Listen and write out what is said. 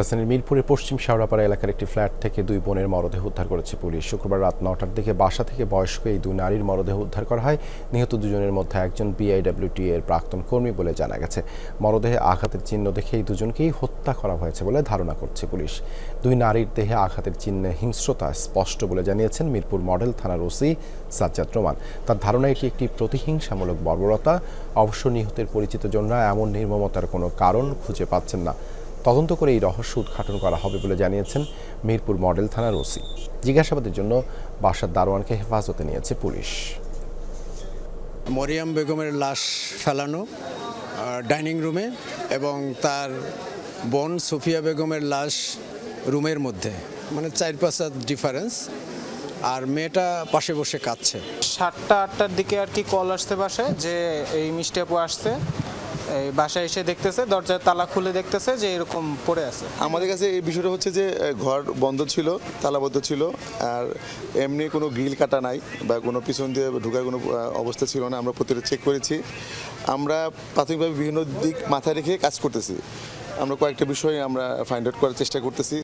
রাজধানীর মিরপুরের পশ্চিম শাওড়াপাড়া এলাকার একটি ফ্ল্যাট থেকে দুই বোনের মরদেহ উদ্ধার করেছে পুলিশ। শুক্রবার রাত নটার দিকে বাসা থেকে বয়স্ক এই দুই নারীর মরদেহ উদ্ধার করা হয়। নিহত দুজনের মধ্যে একজন বিআইডব্লিউটি এর প্রাক্তন কর্মী বলে জানা গেছে। মরদেহে আঘাতের চিহ্ন দেখে এই দুজনকেই হত্যা করা হয়েছে বলে ধারণা করছে পুলিশ। দুই নারীর দেহে আঘাতের চিহ্নে হিংস্রতা স্পষ্ট বলে জানিয়েছেন মিরপুর মডেল থানার ওসি সাজ্জাদ রোমান। তার ধারণা, এটি একটি প্রতিহিংসামূলক বর্বরতা। অবশ্য নিহতের পরিচিত জনরা এমন নির্মমতার কোনো কারণ খুঁজে পাচ্ছেন না। তদন্ত করে এই রহস্য উদ্ঘাটন করা হবে বলে জানিয়েছেন মিরপুর মডেল থানার ওসি। জিজ্ঞাসাবাদের জন্য বাসার দারোয়ানকে হেফাজতে নিয়েছে পুলিশ। মরিয়াম বেগমের লাশ ফেলানো ডাইনিং রুমে এবং তার বোন সুফিয়া বেগমের লাশ রুমের মধ্যে। মানে চার পাঁচ হাত ডিফারেন্স আর মেয়েটা পাশে বসে কাঁদছে। সাতটা আটটার দিকে আর কি কল আসতে বাসায় যে এই মিষ্টি আপু আসছে। এই বাসায় এসে দেখতেছে, দরজার তালা খুলে দেখতেছে যে এরকম পড়ে আছে। আমাদের কাছে এই বিষয়টা হচ্ছে যে ঘর বন্ধ ছিল, তালাবদ্ধ ছিল, আর এমনি কোনো গ্রিল কাটা নাই বা কোনো পিছন দিয়ে ঢুকার কোনো অবস্থা ছিল না। আমরা প্রতিটা চেক করেছি। আমরা প্রাথমিকভাবে বিভিন্ন দিক মাথায় রেখে কাজ করতেছি। আমরা কয়েকটা বিষয় আমরা ফাইন্ড আউট করার চেষ্টা করতেছি।